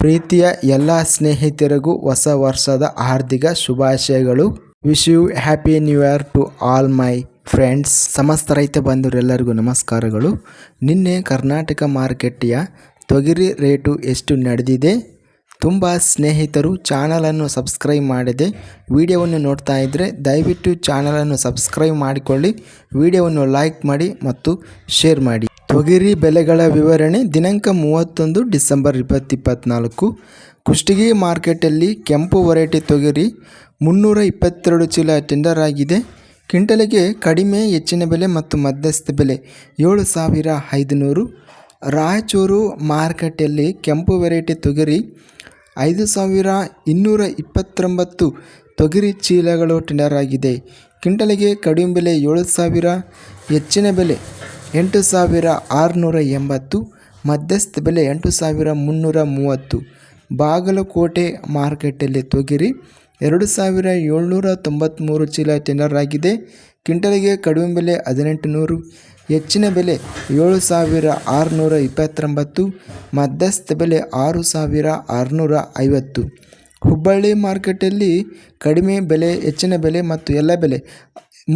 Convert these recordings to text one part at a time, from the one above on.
ಪ್ರೀತಿಯ ಎಲ್ಲ ಸ್ನೇಹಿತರಿಗೂ ಹೊಸ ವರ್ಷದ ಹಾರ್ದಿಕ ಶುಭಾಶಯಗಳು. Wish you happy new year to all my friends ಸಮಸ್ತ ರೈತ ಬಂಧುರೆಲ್ಲರಿಗೂ ನಮಸ್ಕಾರಗಳು. ನಿನ್ನೆ ಕರ್ನಾಟಕ ಮಾರ್ಕೆಟ್ಟಿಯ ತೊಗರಿ ರೇಟು ಎಷ್ಟು ನಡೆದಿದೆ? ತುಂಬ ಸ್ನೇಹಿತರು ಚಾನಲನ್ನು ಸಬ್ಸ್ಕ್ರೈಬ್ ಮಾಡಿದೆ ವಿಡಿಯೋವನ್ನು ನೋಡ್ತಾ ಇದ್ದರೆ ದಯವಿಟ್ಟು ಚಾನಲನ್ನು ಸಬ್ಸ್ಕ್ರೈಬ್ ಮಾಡಿಕೊಳ್ಳಿ. ವಿಡಿಯೋವನ್ನು ಲೈಕ್ ಮಾಡಿ ಮತ್ತು ಶೇರ್ ಮಾಡಿ. ತೊಗರಿ ಬೆಲೆಗಳ ವಿವರಣೆ ದಿನಾಂಕ ಮೂವತ್ತೊಂದು ಡಿಸೆಂಬರ್ ಇಪ್ಪತ್ತು ಇಪ್ಪತ್ತ್ನಾಲ್ಕು ಕುಷ್ಟಗಿ ಮಾರ್ಕೆಟಲ್ಲಿ ಕೆಂಪು ವೆರೈಟಿ ತೊಗರಿ ಮುನ್ನೂರ ಇಪ್ಪತ್ತೆರಡು ಚೀಲ ಟೆಂಡರ್ ಆಗಿದೆ. ಕ್ವಿಂಟಲಿಗೆ ಕಡಿಮೆ, ಹೆಚ್ಚಿನ ಬೆಲೆ ಮತ್ತು ಮಧ್ಯಸ್ಥ ಬೆಲೆ ಏಳು ಸಾವಿರ ಐದುನೂರು. ರಾಯಚೂರು ಮಾರ್ಕೆಟಲ್ಲಿ ಕೆಂಪು ವೆರೈಟಿ ತೊಗರಿ ಐದು ಸಾವಿರ ಇನ್ನೂರ ಇಪ್ಪತ್ತೊಂಬತ್ತು ತೊಗರಿ ಚೀಲಗಳು ಟೆಂಡರ್ ಆಗಿದೆ. ಕ್ವಿಂಟಲಿಗೆ ಕಡಿಮೆ ಬೆಲೆ ಏಳು ಸಾವಿರ, ಹೆಚ್ಚಿನ ಬೆಲೆ ಎಂಟು ಸಾವಿರ ಆರುನೂರ ಎಂಬತ್ತು, ಮಧ್ಯಸ್ಥ ಬೆಲೆ ಎಂಟು ಸಾವಿರ ಮುನ್ನೂರ ಮೂವತ್ತು. ಬಾಗಲಕೋಟೆ ಮಾರ್ಕೆಟಲ್ಲಿ ತೊಗಿರಿ, ಎರಡು ಸಾವಿರ ಏಳ್ನೂರ ತೊಂಬತ್ತ್ಮೂರು ಚೀಲ ಕ್ವಿಂಟಲ್ಗೆ ಕ್ವಿಂಟಲಿಗೆ ಕಡಿಮೆ ಬೆಲೆ ಹದಿನೆಂಟು ನೂರು ಹೆಚ್ಚಿನ ಬೆಲೆ ಏಳು ಸಾವಿರ ಆರುನೂರ ಇಪ್ಪತ್ತೊಂಬತ್ತು, ಮಧ್ಯಸ್ಥ ಬೆಲೆ ಆರು ಸಾವಿರ ಆರುನೂರ ಐವತ್ತು. ಹುಬ್ಬಳ್ಳಿ ಮಾರ್ಕೆಟಲ್ಲಿ ಕಡಿಮೆ ಬೆಲೆ, ಹೆಚ್ಚಿನ ಬೆಲೆ ಮತ್ತು ಎಲ್ಲ ಬೆಲೆ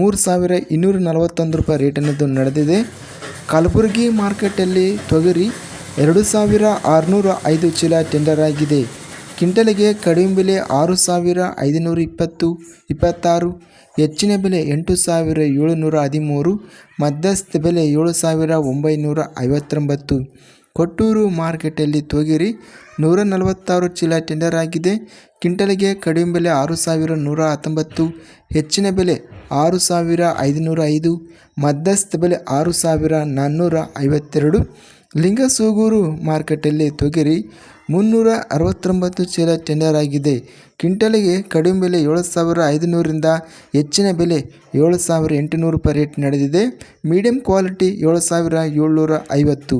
ಮೂರು ಸಾವಿರ ಇನ್ನೂರ ನಲವತ್ತೊಂದು ರೂಪಾಯಿ ರೇಟಿನದ್ದು ನಡೆದಿದೆ. ಕಲಬುರಗಿ ಮಾರ್ಕೆಟಲ್ಲಿ ತೊಗರಿ ಎರಡು ಸಾವಿರ ಆರುನೂರ ಐದು ಚೀಲ ಟೆಂಡರ್ ಆಗಿದೆ. ಕ್ವಿಂಟಲಿಗೆ ಕಡಿಮೆ ಬೆಲೆ ಆರು ಸಾವಿರ ಐದುನೂರ ಇಪ್ಪತ್ತು, ಇಪ್ಪತ್ತಾರು, ಹೆಚ್ಚಿನ ಬೆಲೆ ಎಂಟು ಸಾವಿರ ಏಳುನೂರ ಹದಿಮೂರು, ಮಧ್ಯಸ್ಥ ಬೆಲೆ ಏಳು ಸಾವಿರ ಒಂಬೈನೂರ ಐವತ್ತೊಂಬತ್ತು. ಕೊಟ್ಟೂರು ಮಾರ್ಕೆಟಲ್ಲಿ ತೊಗರಿ. ನೂರ ನಲವತ್ತಾರು ಚೀಲ ಟೆಂಡರ್ ಆಗಿದೆ. ಕ್ವಿಂಟಲಿಗೆ ಕಡಿಮೆ ಬೆಲೆ ಆರು ಸಾವಿರ ನೂರ ಹತ್ತೊಂಬತ್ತು, ಹೆಚ್ಚಿನ ಬೆಲೆ ಆರು ಸಾವಿರ ಐದುನೂರ ಐದು ಮಧ್ಯಸ್ಥ ಬೆಲೆ ಆರು ಸಾವಿರ ನಾನ್ನೂರ ಐವತ್ತೆರಡು ಲಿಂಗಸೂಗೂರು ಮಾರ್ಕೆಟಲ್ಲಿ ತೊಗರಿ. ಮುನ್ನೂರ ಅರವತ್ತೊಂಬತ್ತು ಚೀಲ ಟೆಂಡರ್ ಆಗಿದೆ. ಕ್ವಿಂಟಲಿಗೆ ಕಡಿಮೆ ಬೆಲೆ ಏಳು ಸಾವಿರ ಐದುನೂರಿಂದ ಹೆಚ್ಚಿನ ಬೆಲೆ ಏಳು ಸಾವಿರ ಎಂಟುನೂರು ರೂಪಾಯಿ ರೇಟ್ ನಡೆದಿದೆ. ಮೀಡಿಯಂ ಕ್ವಾಲಿಟಿ ಏಳು ಸಾವಿರ ಏಳ್ನೂರ ಐವತ್ತು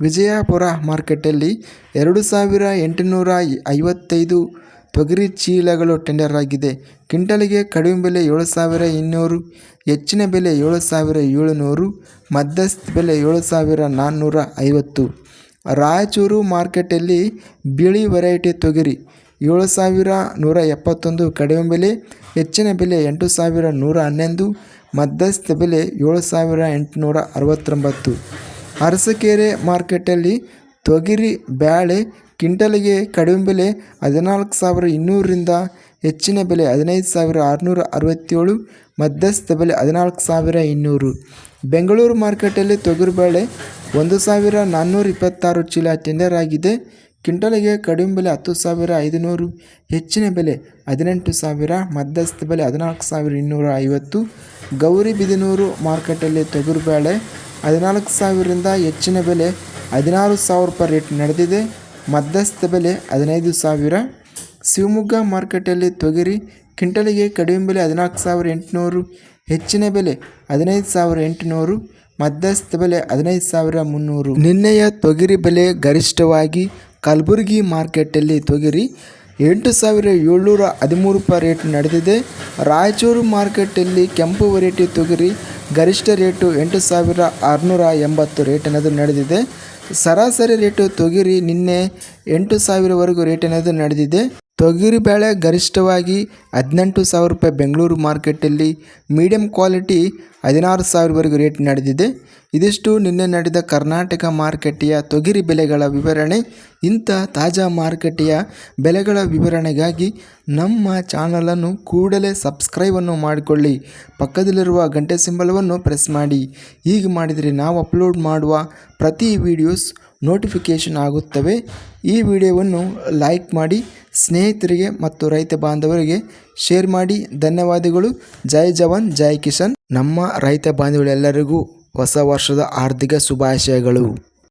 ವಿಜಯಪುರ ಮಾರ್ಕೆಟಲ್ಲಿ ಎರಡು ಸಾವಿರ ಎಂಟುನೂರ ಐವತ್ತೈದು ತೊಗರಿ ಚೀಲಗಳು ಟೆಂಡರ್ ಆಗಿದೆ. ಕ್ವಿಂಟಲಿಗೆ ಕಡಿಮೆ ಬೆಲೆ ಏಳು ಸಾವಿರ ಇನ್ನೂರು, ಹೆಚ್ಚಿನ ಬೆಲೆ ಏಳು ಸಾವಿರ ಏಳುನೂರು, ಮಧ್ಯಸ್ಥ ಬೆಲೆ ಏಳು ಸಾವಿರ ನಾನ್ನೂರ ಐವತ್ತು. ರಾಯಚೂರು ಮಾರ್ಕೆಟಲ್ಲಿ ಬಿಳಿ ವೆರೈಟಿ ತೊಗರಿ ಏಳು ಸಾವಿರ ನೂರ ಎಪ್ಪತ್ತೊಂದು, ಕಡಿಮೆ ಬೆಲೆ, ಹೆಚ್ಚಿನ ಬೆಲೆ ಎಂಟು ಸಾವಿರ ನೂರ ಹನ್ನೊಂದು, ಮಧ್ಯಸ್ಥ ಬೆಲೆ ಏಳು ಸಾವಿರ ಎಂಟುನೂರ ಅರವತ್ತೊಂಬತ್ತು. ಅರಸಕೆರೆ ಮಾರ್ಕೆಟಲ್ಲಿ ತೊಗರಿ ಬೇಳೆ ಕ್ವಿಂಟಾಲಿಗೆ ಕಡಿಮೆ ಬೆಲೆ ಹದಿನಾಲ್ಕು ಸಾವಿರ ಇನ್ನೂರರಿಂದ ಹೆಚ್ಚಿನ ಬೆಲೆ ಹದಿನೈದು ಸಾವಿರ ಆರುನೂರ ಅರವತ್ತೇಳು, ಮಧ್ಯಸ್ಥ ಬೆಲೆ ಹದಿನಾಲ್ಕು ಸಾವಿರ ಇನ್ನೂರು. ಬೆಂಗಳೂರು ಮಾರ್ಕೆಟಲ್ಲಿ ತೊಗರಿಬೇಳೆ ಒಂದು ಸಾವಿರ ನಾನ್ನೂರ ಇಪ್ಪತ್ತಾರು ಚೀಲ ಟೆಂಡರ್ ಆಗಿದೆ. ಕ್ವಿಂಟಲಿಗೆ ಕಡಿಮೆ ಬೆಲೆ ಹತ್ತು ಸಾವಿರ ಐದುನೂರು, ಹೆಚ್ಚಿನ ಬೆಲೆ ಹದಿನೆಂಟು ಸಾವಿರ, ಮಧ್ಯಸ್ಥ ಬೆಲೆ ಹದಿನಾಲ್ಕು ಸಾವಿರ ಇನ್ನೂರ ಐವತ್ತು. ಗೌರಿಬಿದನೂರು ಮಾರ್ಕೆಟಲ್ಲಿ ತೊಗರಿಬೇಳೆ ಹದಿನಾಲ್ಕು ಸಾವಿರದಿಂದ ಹೆಚ್ಚಿನ ಬೆಲೆ ಹದಿನಾರು ಸಾವಿರ ರೂಪಾಯಿ ರೇಟ್ ನಡೆದಿದೆ. ಮಧ್ಯಸ್ಥ ಬೆಲೆ ಹದಿನೈದು ಸಾವಿರ. ಶಿವಮೊಗ್ಗ ಮಾರ್ಕೆಟಲ್ಲಿ ತೊಗರಿ ಕ್ವಿಂಟಲಿಗೆ ಕಡಿಮೆ ಬೆಲೆ ಹದಿನಾಲ್ಕು ಸಾವಿರ ಎಂಟುನೂರು. ಹೆಚ್ಚಿನ ಬೆಲೆ ಹದಿನೈದು ಸಾವಿರ ಎಂಟುನೂರು. ಮಧ್ಯಸ್ಥ ಬೆಲೆ ಹದಿನೈದು ಸಾವಿರ ಮುನ್ನೂರು. ನಿನ್ನೆಯ ತೊಗರಿ ಬೆಲೆ ಗರಿಷ್ಠವಾಗಿ ಕಲಬುರಗಿ ಮಾರ್ಕೆಟಲ್ಲಿ ತೊಗರಿ ಎಂಟು ಸಾವಿರ ಏಳ್ನೂರ ಹದಿಮೂರು ರೂಪಾಯಿ ರೇಟ್ ನಡೆದಿದೆ. ರಾಯಚೂರು ಮಾರ್ಕೆಟಲ್ಲಿ ಕೆಂಪು ವೆರೈಟಿ ತೊಗರಿ ಗರಿಷ್ಠ ರೇಟು ಎಂಟು ಸಾವಿರ ಆರುನೂರ ಎಂಬತ್ತು ರೇಟ್ ಅನ್ನೋದು ನಡೆದಿದೆ. ಸರಾಸರಿ ರೇಟು ತೊಗರಿ ನಿನ್ನೆ ಎಂಟು ಸಾವಿರವರೆಗೂ ರೇಟ್ ಅನ್ನೋದು ನಡೆದಿದೆ. ತೊಗರಿ ಬೇಳೆ ಗರಿಷ್ಠವಾಗಿ ಹದಿನೆಂಟು ಸಾವಿರ ರೂಪಾಯಿ ಬೆಂಗಳೂರು ಮಾರ್ಕೆಟಲ್ಲಿ, ಮೀಡಿಯಂ ಕ್ವಾಲಿಟಿ ಹದಿನಾರು ಸಾವಿರವರೆಗೂ ರೇಟ್ ನಡೆದಿದೆ. ಇದಿಷ್ಟು ನಿನ್ನೆ ನಡೆದ ಕರ್ನಾಟಕ ಮಾರುಕಟ್ಟೆಯ ತೊಗರಿ ಬೆಲೆಗಳ ವಿವರಣೆ, ಇಂಥ ತಾಜಾ ಮಾರುಕಟ್ಟೆಯ ಬೆಲೆಗಳ ವಿವರಣೆಗಾಗಿ ನಮ್ಮ ಚಾನಲನ್ನು ಕೂಡಲೇ ಸಬ್ಸ್ಕ್ರೈಬನ್ನು ಮಾಡಿಕೊಳ್ಳಿ. ಪಕ್ಕದಲ್ಲಿರುವ ಗಂಟೆ ಸಿಂಬಲವನ್ನು ಪ್ರೆಸ್ ಮಾಡಿ. ಹೀಗೆ ಮಾಡಿದರೆ ನಾವು ಅಪ್ಲೋಡ್ ಮಾಡುವ ಪ್ರತಿ ವಿಡಿಯೋಸ್ ನೋಟಿಫಿಕೇಷನ್ ಆಗುತ್ತವೆ. ಈ ವಿಡಿಯೋವನ್ನು ಲೈಕ್ ಮಾಡಿ, ಸ್ನೇಹಿತರಿಗೆ ಮತ್ತು ರೈತ ಬಾಂಧವರಿಗೆ ಶೇರ್ ಮಾಡಿ. ಧನ್ಯವಾದಗಳು. ಜೈ ಜವಾನ್, ಜೈ ಕಿಶನ್ ನಮ್ಮ ರೈತ ಬಾಂಧವರೆಲ್ಲರಿಗೂ ಹೊಸ ವರ್ಷದ ಹಾರ್ದಿಕ ಶುಭಾಶಯಗಳು.